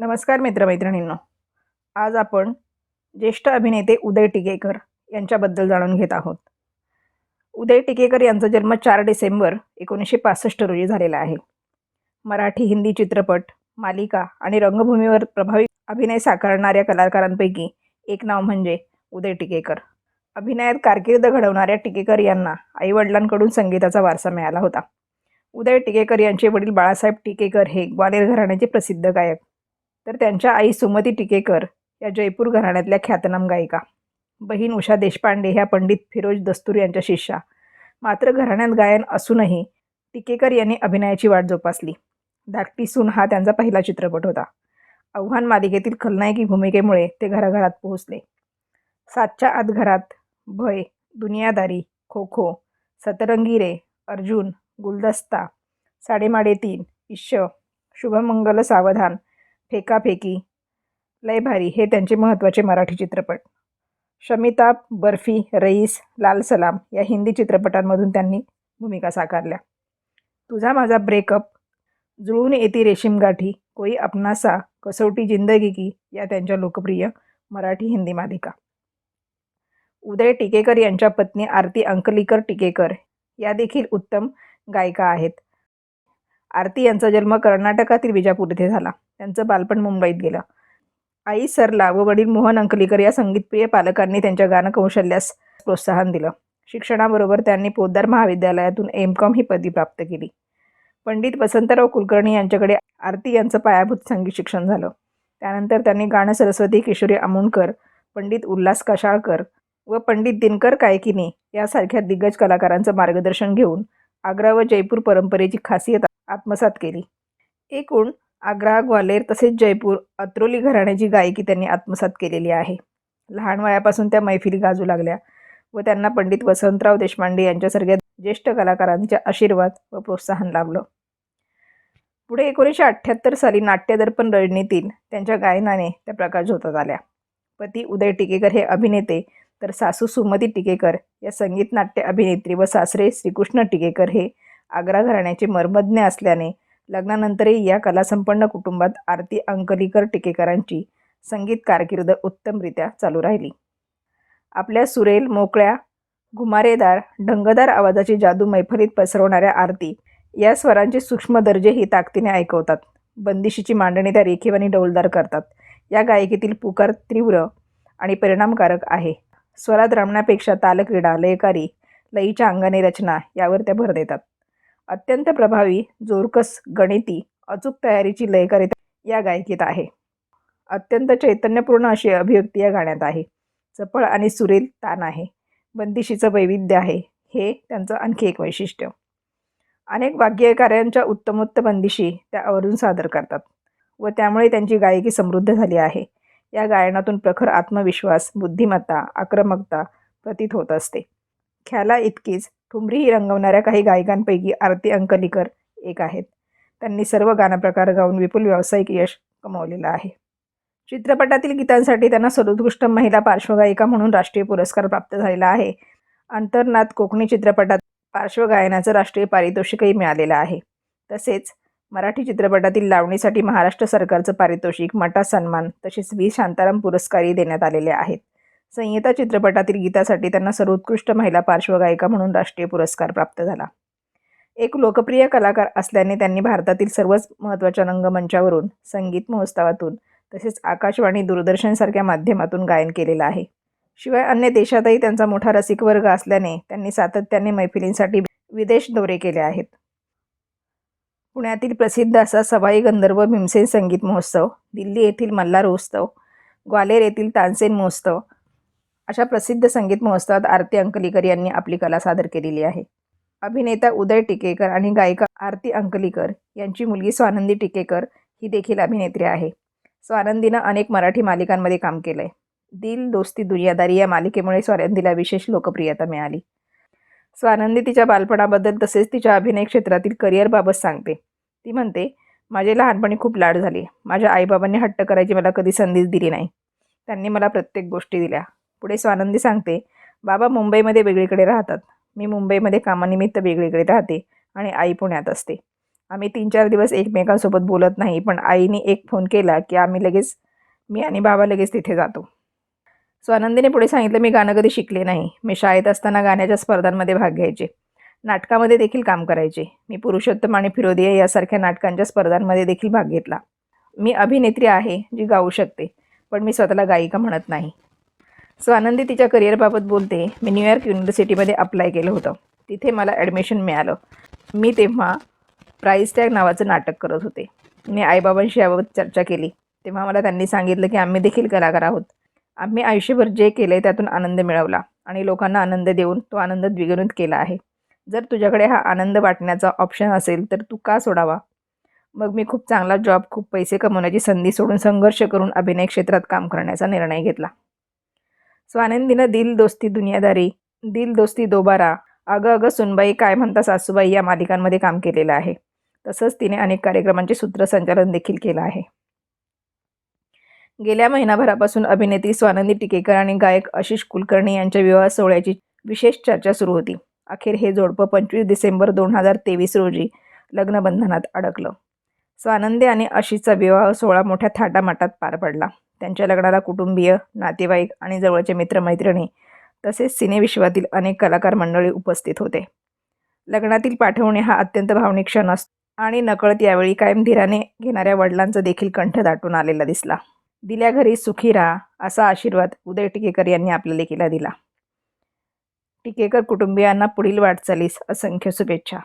नमस्कार मित्रमैत्रिणींनो. आज आपण ज्येष्ठ अभिनेते उदय टिकेकर यांच्याबद्दल जाणून घेत आहोत. उदय टिकेकर यांचा जन्म चार डिसेंबर एकोणीसशे पासष्ट रोजी झालेला आहे. मराठी हिंदी चित्रपट मालिका आणि रंगभूमीवर प्रभावी अभिनय साकारणाऱ्या कलाकारांपैकी एक नाव म्हणजे उदय टिकेकर. अभिनयात कारकीर्द घडवणाऱ्या टिकेकर यांना आईवडिलांकडून संगीताचा वारसा मिळाला होता. उदय टिकेकर यांचे वडील बाळासाहेब टिकेकर हे ग्वालेर घराण्याचे प्रसिद्ध गायक. तर त्यांच्या आई सुमती टिकेकर या जयपूर घराण्यातल्या ख्यातनाम गायिका. बहीण उषा देशपांडे ह्या पंडित फिरोज दस्तूर यांच्या शिष्या. मात्र घराण्यात गायन असूनही टिकेकर यांनी अभिनयाची वाट जोपासली. धाकटी सून हा त्यांचा पहिला चित्रपट होता. आव्हान मालिकेतील खलनायकी भूमिकेमुळे ते घराघरात पोहोचले. सातच्या आत घरात भय दुनियादारी खो खो सतरंगी रे अर्जुन गुलदस्ता साडेमाडे तीन इश्य शुभमंगल सावधान फेकाफेकी. लय भारी हे त्यांचे महत्त्वाचे मराठी चित्रपट. शमिताप बर्फी रईस लाल सलाम या हिंदी चित्रपटांमधून त्यांनी भूमिका साकारल्या. तुझा माझा ब्रेकअप. जुळून येती रेशीम गाठी. कोई अपनासा कसोटी जिंदगी की या त्यांच्या लोकप्रिय मराठी हिंदी मालिका. उदय टिकेकर यांच्या पत्नी आरती अंकलीकर टिकेकर या देखील उत्तम गायिका आहेत. आरती यांचा जन्म कर्नाटकातील विजापूर येथे झाला. त्यांचं बालपण मुंबईत गेलं. आई सरला व वडील मोहन अंकलीकर या संगीतप्रिय पालकांनी त्यांच्या गानकौशल्यास प्रोत्साहन दिलं. शिक्षणाबरोबर त्यांनी पोद्दार महाविद्यालयातून एम कॉम ही पदवी प्राप्त केली. पंडित वसंतराव कुलकर्णी यांच्याकडे आरती यांचं पायाभूत संगीत शिक्षण झालं. त्यानंतर त्यांनी गाणं सरस्वती किशोरी आमुणकर पंडित उल्हास कशाळकर व पंडित दिनकर कायकिनी यासारख्या दिग्गज कलाकारांचं मार्गदर्शन घेऊन आग्रा व जयपूर परंपरेची खासियत आत्मसात केली. एकूण आग्रा ग्वालेर तसेच जयपूर अत्रोली घराण्याची गायकी त्यांनी आत्मसात केलेली आहे. लहान वयापासून त्या मैफिली गाजू लागल्या व त्यांना पंडित वसंतराव देशपांडे यांच्यासारख्या ज्येष्ठ कलाकारांच्या आशीर्वाद व प्रोत्साहन लाभलं. पुढे एकोणीसशे अठ्ठ्याहत्तर साली नाट्यदर्पण रजनीतील त्यांच्या गायनाने त्या प्रकाश होतात आल्या. पती उदय टिकेकर हे अभिनेते तर सासू सुमती टिकेकर या संगीत नाट्य अभिनेत्री व सासरे श्रीकृष्ण टिकेकर हे आग्रा घराण्याचे मर्मज्ञ असल्याने लग्नानंतरही या कलासंपन्न कुटुंबात आरती अंकलीकर टिकेकरांची संगीत कारकीर्द उत्तमरित्या चालू राहिली. आपल्या सुरेल मोकळ्या घुमारेदार ढंगदार आवाजाची जादू मैफलीत पसरवणाऱ्या आरती या स्वरांचे सूक्ष्म दर्जे ही ताकदीने ऐकवतात. बंदिशीची मांडणी त्या रेखीवानी डौलदार करतात. या गायकीतील पुकार तीव्र आणि परिणामकारक आहे. स्वरात रमण्यापेक्षा तालक्रीडा लयकारी लयीच्या अंगाने रचना यावर त्या भर देतात. अत्यंत प्रभावी जोरकस गणिती अचूक तयारीची लयकारिता या गायकीत आहे. अत्यंत चैतन्यपूर्ण अशी अभिव्यक्ती या गाण्यात आहे. चपळ आणि सुरेल तान आहे. बंदिशीचं वैविध्य आहे. हे त्यांचं आणखी एक वैशिष्ट्य. अनेक वाग्यकारांच्या उत्तमोत्तम बंदिशी त्या आवर्जून सादर करतात व त्यामुळे त्यांची गायकी समृद्ध झाली आहे. या गायनातून प्रखर आत्मविश्वास बुद्धिमत्ता आक्रमकता प्रतीत होत असते. ख्याला इतकीच ठुमरीही रंगवणाऱ्या काही गायिकांपैकी आरती अंकलीकर एक आहेत. त्यांनी सर्व गानप्रकार गाऊन विपुल व्यावसायिक यश कमावलेलं आहे. चित्रपटातील गीतांसाठी त्यांना सर्वोत्कृष्ट महिला पार्श्वगायिका म्हणून राष्ट्रीय पुरस्कार प्राप्त झालेला आहे. अंतर्नाथ कोकणी चित्रपटात पार्श्वगायनाचं राष्ट्रीय पारितोषिकही मिळालेलं आहे. तसेच मराठी चित्रपटातील लावणीसाठी महाराष्ट्र सरकारचं पारितोषिक मटा सन्मान तसेच व्ही. शांताराम पुरस्कारही देण्यात आलेले आहेत. संहिता चित्रपटातील गीतासाठी त्यांना सर्वोत्कृष्ट महिला पार्श्वगायिका म्हणून राष्ट्रीय पुरस्कार प्राप्त झाला. एक लोकप्रिय कलाकार असल्याने त्यांनी भारतातील सर्वच महत्त्वाच्या रंगमंचावरून संगीत महोत्सवातून तसेच आकाशवाणी दूरदर्शनसारख्या माध्यमातून गायन केलेलं आहे. शिवाय अन्य देशातही त्यांचा मोठा रसिक वर्ग असल्याने त्यांनी सातत्याने मैफिलींसाठी विदेश दौरे केले आहेत. पुण्यातील प्रसिद्ध असा सवाई गंधर्व भीमसेन संगीत महोत्सव दिल्ली येथील मल्हार उत्सव ग्वालेर येथील तानसेन महोत्सव अशा प्रसिद्ध संगीत महोत्सवात आरती अंकलीकर यांनी आपली कला सादर केलेली आहे. अभिनेता उदय टिकेकर आणि गायिका आरती अंकलीकर यांची मुलगी स्वानंदी टिकेकर ही देखील अभिनेत्री आहे. स्वानंदीनं अनेक मराठी मालिकांमध्ये काम केलं आहे दिल दोस्ती दुनियादारी या मालिकेमुळे स्वानंदीला विशेष लोकप्रियता मिळाली. स्वानंदी तिच्या बालपणाबद्दल तसेच तिच्या अभिनय क्षेत्रातील करिअरबाबत सांगते. ती म्हणते माझे लहानपणी खूप लाड झाले. माझ्या आईबाबांनी हट्ट करायची मला कधी संधीच दिली नाही. त्यांनी मला प्रत्येक गोष्टी दिल्या. पुढे स्वानंदी सांगते बाबा मुंबईमध्ये वेगळीकडे राहतात. मी मुंबईमध्ये कामानिमित्त वेगळीकडे राहते आणि आई पुण्यात असते. आम्ही तीन चार दिवस एकमेकांसोबत बोलत नाही पण आईने एक फोन केला की आम्ही लगेच मी आणि बाबा लगेच तिथे जातो. स्वानंदीने पुढे सांगितलं मी गाणं कधी शिकले नाही. मी शाळेत असताना गाण्याच्या स्पर्धांमध्ये भाग घ्यायचे. नाटकामध्ये देखील काम करायचे. मी पुरुषोत्तम आणि फिरोदिया यासारख्या नाटकांच्या स्पर्धांमध्ये देखील भाग घेतला. मी अभिनेत्री आहे जी गाऊ शकते पण मी स्वतःला गायिका म्हणत नाही. सो आनंदी तिच्या करिअरबाबत बोलते. मी न्यूयॉर्क युनिव्हर्सिटीमध्ये अप्लाय केलं होतं. तिथे मला ॲडमिशन मिळालं. मी तेव्हा प्राईस टॅग नावाचं नाटक करत होते. मी आईबाबांशी याबाबत चर्चा केली. तेव्हा मला त्यांनी सांगितलं की आम्ही देखील कलाकार आहोत. आम्ही आयुष्यभर जे केले त्यातून आनंद मिळवला आणि लोकांना आनंद देऊन तो आनंद द्विगुणित केला आहे. जर तुझ्याकडे हा आनंद वाटण्याचा ऑप्शन असेल तर तू का सोडावा? मग मी खूप चांगला जॉब खूप पैसे कमवण्याची संधी सोडून संघर्ष करून अभिनय क्षेत्रात काम करण्याचा निर्णय घेतला. स्वानंदीनं दिल दोस्ती दुनियादारी दिल दोस्ती दोबारा. अगं अगं सुनबाई काय म्हणता सासूबाई या मालिकांमध्ये काम केलेलं आहे. तसंच तिने अनेक कार्यक्रमांचे सूत्रसंचालन देखील केलं आहे. गेल्या महिनाभरापासून अभिनेत्री स्वानंदी टिकेकर आणि गायक आशिष कुलकर्णी यांच्या विवाह सोहळ्याची विशेष चर्चा सुरू होती. अखेर हे जोडपं पंचवीस डिसेंबर दोन हजार तेवीस रोजी लग्नबंधनात अडकलं. स्वानंदी आणि आशिषचा विवाह सोहळा मोठ्या थाटामाटात पार पडला. त्यांच्या लग्नाला कुटुंबीय नातेवाईक आणि जवळचे मित्रमैत्रिणी तसेच सिनेविश्वातील अनेक कलाकार मंडळी उपस्थित होते. लग्नातील पाठवणे हा अत्यंत भावनिक क्षण असतो आणि नकळत यावेळी कायम धीराने घेणाऱ्या वडिलांचा देखील कंठ दाटून आलेला दिसला. दिल्या घरी सुखी राहा असा आशीर्वाद उदय टिकेकर यांनी आपल्या लेखीला दिला. टिकेकर कुटुंबियांना पुढील वाटचालीस असंख्य शुभेच्छा.